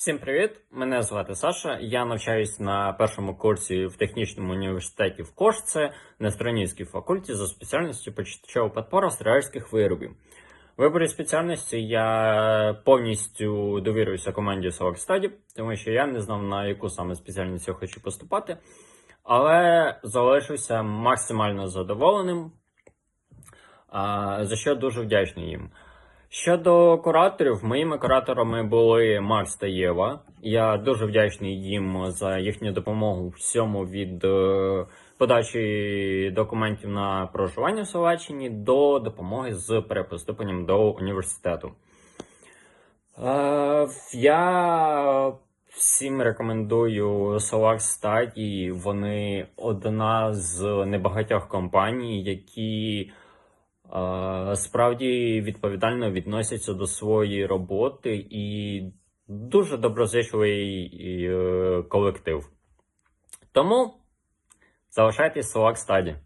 Всім привіт! Мене звати Саша. Я навчаюсь на першому курсі в технічному університеті в Кошце на Странівській факульті за спеціальністю початкова підпора стрілецьких виробів. В виборі спеціальності я повністю довірююся команді Select тому що я не знав, на яку саме спеціальність я хочу поступати, але залишився максимально задоволеним, за що дуже вдячний їм. Щодо кураторів, моїми кураторами були Макс та Єва. Я дуже вдячний їм за їхню допомогу всьому від е, подачі документів на проживання в Словаччині до допомоги з перепоступленням до університету. Е, я всім рекомендую Solar Study. Вони одна з небагатьох компаній, які справді відповідально відносяться до своєї роботи і дуже доброзичливий е, колектив. Тому залишайтесь Solar Study.